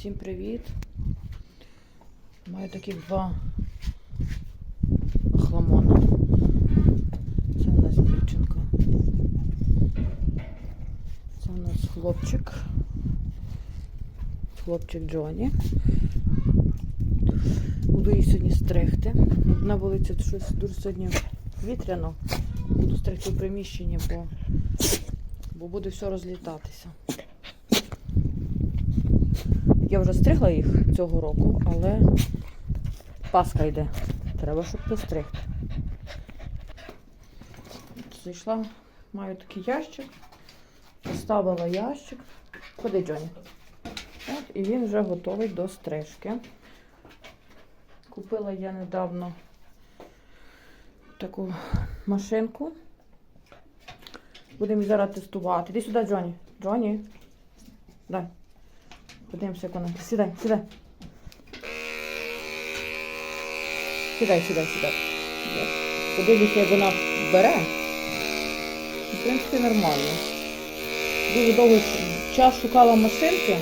Всім привіт! Маю таких два хламона. Це у нас дівчинка. Це у нас хлопчик. Хлопчик Джоні. Буду її сьогодні стригти. На вулиці щось дуже сьогодні вітряно. Буду стригти в приміщенні, бо, бо буде все розлітатися. Я вже стригла їх цього року, але паска йде. Треба, щоб постригти. Зайшла, маю такий ящик, поставила ящик. Ходи, Джоні. От, і він вже готовий до стрижки. Купила я недавно таку машинку. Будемо зараз тестувати. Іди сюди, Джоні. Джоні. Дай. Подивимося, як вона. Сідай, сідай. Сідай, сідай, сідай. Подивлюся, як вона бере. В принципі, нормально. Дуже довгий час шукала машинки.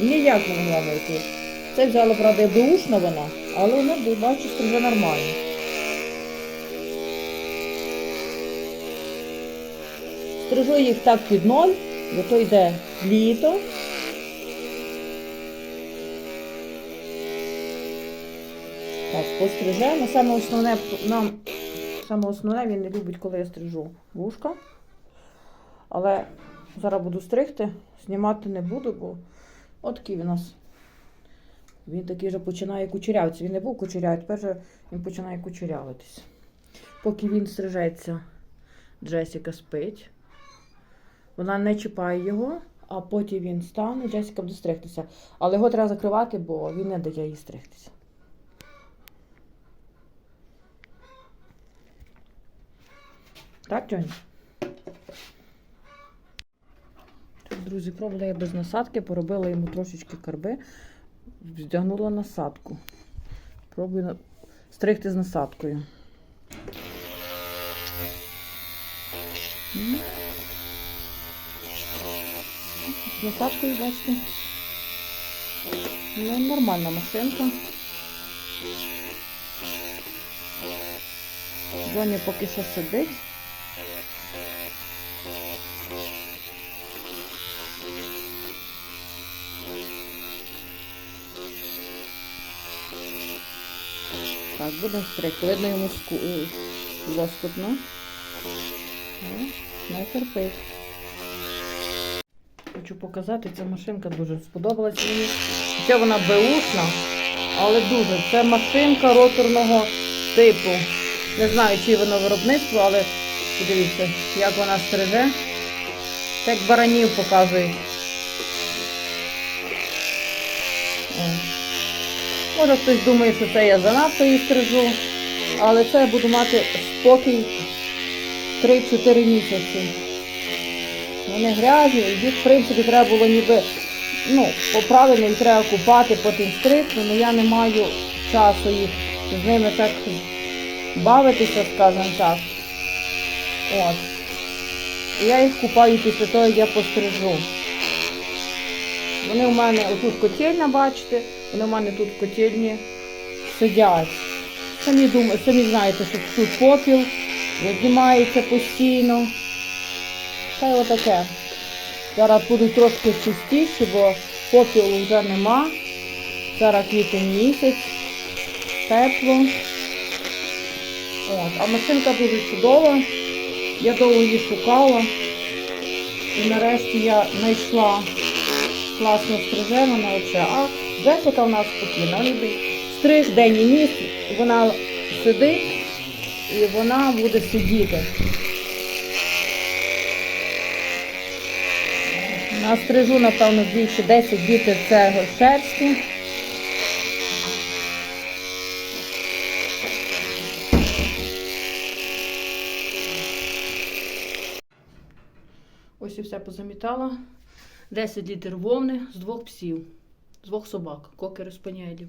Ніяк не могла знайти. Це взяла, правда, беушна вона, але вона, бачу, що вже нормально. Стрижу їх так під ноль, бо то йде літо. Так, пострижемо. Саме основне нам саме основне він не любить, коли я стрижу вушка. Але зараз буду стригти, знімати не буду, бо от такий він у нас. Він такий вже починає кучерявитися. Він не був кучерявий, тепер же він починає кучерявитись. Поки він стрижеться, Джесіка спить. Вона не чіпає його, а потім він стане, Джесіка буде стригтися. Але його треба закривати, бо він не дає їй стригтися. Так, Джоні? Друзі, пробувала я без насадки, поробила йому трошечки карби, вдягнула насадку. Пробую стригти з насадкою. З насадкою, бачите. Ну, нормальна машинка. Джоні поки що сидить. Так, будемо стригти. Видно йому ску... лоскутно. Е, Не терпить. Хочу показати, ця машинка дуже сподобалась мені. Хоча вона беушна, але дуже. Це машинка роторного типу. Не знаю, чи воно виробництво, але подивіться, як вона стриже. Так баранів показують. О. Може хтось думає, що це я занадто її стрижу, але це я буду мати спокій 3-4 місяці. Вони грязні, і їх в принципі треба було ніби ну, поправити, їх треба купати, потім стригти, але я не маю часу їх з ними так бавитися, скажімо так. От. Я їх купаю після того, як я пострижу. Вони у мене отут котельня, бачите, вони у мене тут в котельні сидять. Самі думаю, самі знаєте, що тут попіл, віднімається постійно. Та й отаке. Зараз будуть трошки чистіші, бо попілу вже нема. Зараз квітень місяць, тепло. От. А машинка дуже чудова. Я довго її шукала. І нарешті я знайшла класно стриже вона взагалі. Джесіка у нас спокійна. Ніби стриг день і ніч, вона сидить і вона буде сидіти. Настрижу, напевно, більше 10 літрів цього шерсті. Ось і все позамітала. 10 літрів вовни з двох псів, двох собак, кокери спаніелів.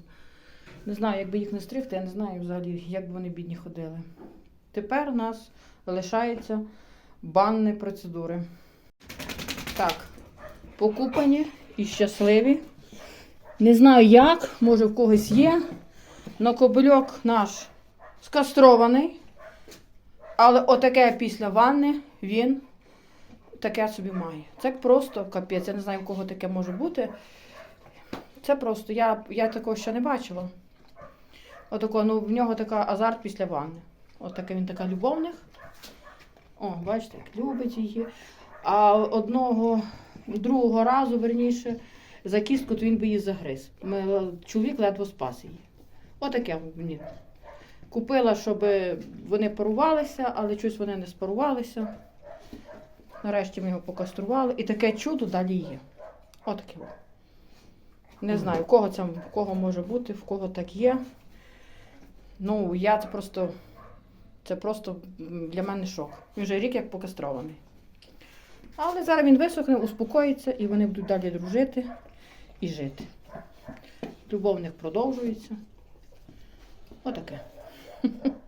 Не знаю, як би їх не стригти, я не знаю взагалі, як би вони бідні ходили. Тепер у нас лишаються банні процедури. Так, покупані і щасливі. Не знаю як, може в когось є. Но кобильок наш скастрований. Але отаке після ванни він таке собі має. Це просто капець. Я не знаю, у кого таке може бути. Це просто, я, я такого ще не бачила. Отако, ну в нього така азарт після ванни. От він така любовник. О, бачите, як любить її. А одного, другого разу, верніше, за кістку, то він би її загриз. Ми, чоловік ледве спас її. Отаке мені. Купила, щоб вони парувалися, але щось вони не спарувалися. Нарешті ми його покастрували. І таке чудо далі є. Отаке. Не знаю, у кого це в кого може бути, в кого так є. Ну, я це просто. Це просто для мене шок. Він вже рік як покастрований. Але зараз він висохне, успокоїться і вони будуть далі дружити і жити. Любов в них продовжується. Отаке.